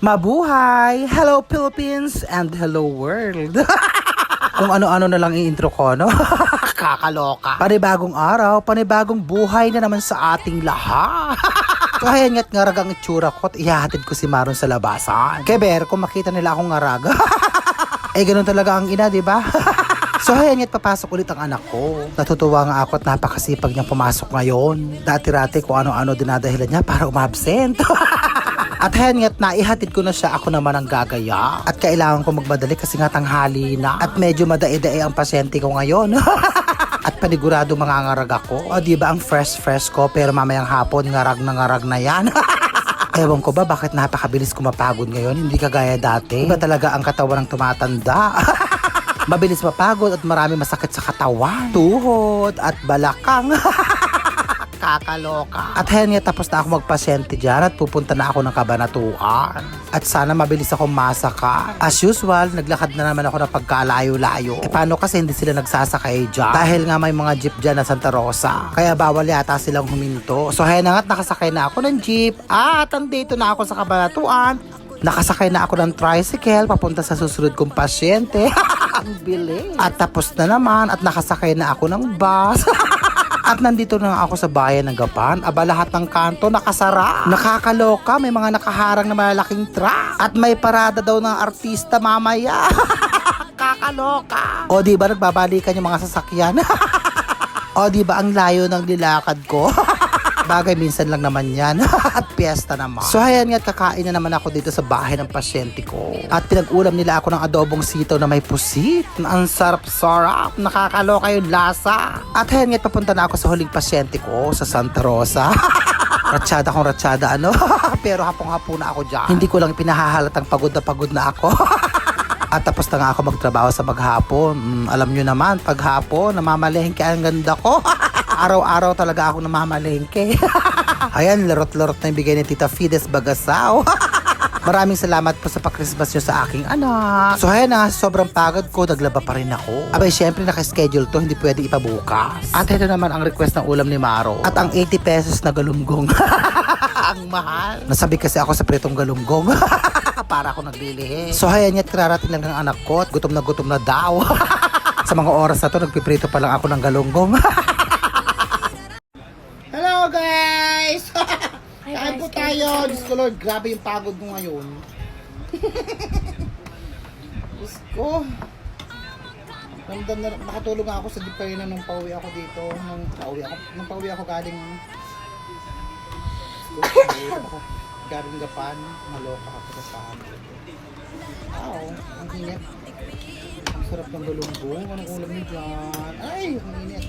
Mabuhay! Hello Philippines and hello world! Kung ano-ano na lang i-intro ko, no? Kakaloka. Panibagong araw, panibagong buhay na naman sa ating lahat. Kaya nga't ngarag ang itsura ko at ihahatid ko si Maron sa labasan. Keber, kung makita nila akong ngarag. eh, ganun talaga ang ina, di ba? So ayan nga't papasok ulit ang anak ko. Natutuwa nga ako at napakasipag niyang pumasok ngayon. Dati-rati kung ano-ano dinadahilan niya para umabsent. At ayan nga't naihatid ko na siya, ako naman ang gagaya. At kailangan ko magmadali kasi nga tanghali na. At medyo madae-dae ang pasyente ko ngayon. At panigurado mangangarag ako. O di ba ang fresh-fresh ko pero mamayang hapon ngarag na ngarag na yan. Ewan ko ba bakit napakabilis ko mapagod ngayon, hindi kagaya dati. Iba talaga ang katawan ng tumatanda. Mabilis mapagod at marami masakit sa katawan. Tuhod at balakang. Kakaloka. At hen nga tapos na ako magpasyente dyan at pupunta na ako ng kabanatuan. At sana mabilis ako masaka. As usual, naglakad na naman ako ng pagkalayo-layo. E paano kasi hindi sila nagsasakay dyan? Dahil nga may mga jeep dyan na Santa Rosa. Kaya bawal yata silang huminto. So hen na nga't nakasakay na ako ng jeep. At andito na ako sa kabanatuan. Nakasakay na ako ng tricycle papunta sa susunod kong pasyente. Ang bilis. At tapos na naman at nakasakay na ako ng bus. At nandito na ako sa bayan ng Gapan. Aba lahat ng kanto nakasara. Nakakaloka, may mga nakaharang na malalaking truck. At may parada daw ng artista mamaya. Kakaloka. O di ba nagbabalikan yung mga sasakyan? o di ba ang layo ng nilakad ko? Bagay minsan lang naman yan. At piyesta naman. So ayan nga, kakain na naman ako dito sa bahay ng pasyente ko. At pinag-ulam nila ako ng adobong sitaw na may pusit. Ang sarap-sarap. Nakakaloka yung lasa. At ayan nga, papunta na ako sa huling pasyente ko sa Santa Rosa. Ratsyada kong ratsyada ano. Pero hapong-hapo na ako dyan. Hindi ko lang pinahahalatang pagod na pagod na ako. At tapos na nga ako magtrabaho sa maghapon. Mm, alam nyo naman, paghapon, namamalengke ang ganda ko. Araw-araw talaga ako namamalengke. Ayan, larot-larot na yung bigay ni Tita Fides Bagasaw. Maraming salamat po sa pa-Christmas nyo sa aking anak. So ayan na, sobrang pagod ko, naglaba pa rin ako. Abay, syempre nakaschedule to, hindi pwede ipabukas. At ito naman ang request ng ulam ni Maro. At ang 80 pesos na galunggong. ang mahal. Nasabi kasi ako sa pretong galunggong. Para ako naglilihi. So ayan ya't kararating lang ng anak ko at gutom na gutom na daw. sa mga oras na to, nagpiprito pa lang ako ng galunggong. Kain po tayo. Diyos ko Lord, grabe yung pagod mo ngayon. Diyos ko. Ramdam na, nakatulog nga ako sa jeep kanina nung pauwi ako dito. Nung pauwi ako, nung pauwi ako galing ko, ako. Galing Gapan, maloka ako sa sahag. Wow, ang init. Ang sarap ng galunggong. Anong ulam niyo dyan? Ay, ang init.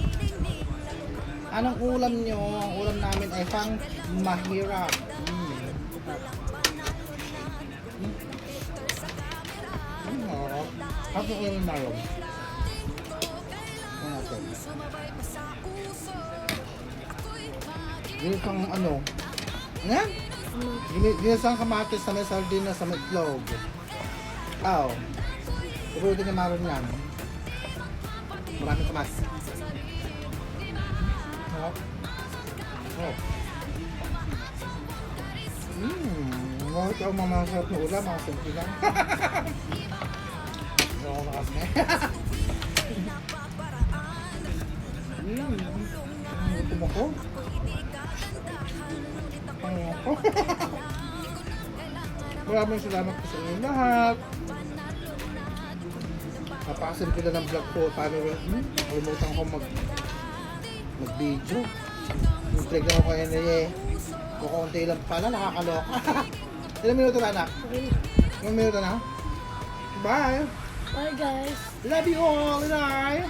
Anong ulam nyo? Ang ulam namin ay pang mahirap. Mm. Mm, harap. Harap yung ulam na rin. Ano natin? Gini kang ano? Nga? Gini, gini sang kamatis sa may sardinas sa itlog. Aw. Siguro din na maroon yan. Maraming kamatis. Sarap. Oh. Mmm, bakit ako mamasarap na ulam, mga simple lang. Hindi ako nakasme. Mmm, ang gutom ako. Ang ako. Maraming salamat po sa inyo lahat. Napasin ko na ng vlog ko. Paano, hmm, kalimutan ko mag mag-video. Yung trigger ako kaya na eh. Kukunti lang pala, nakakaloka. Ilang minuto na anak? Ilang minuto na? Bye! Bye guys. Love you all and I.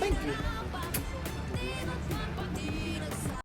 Thank you.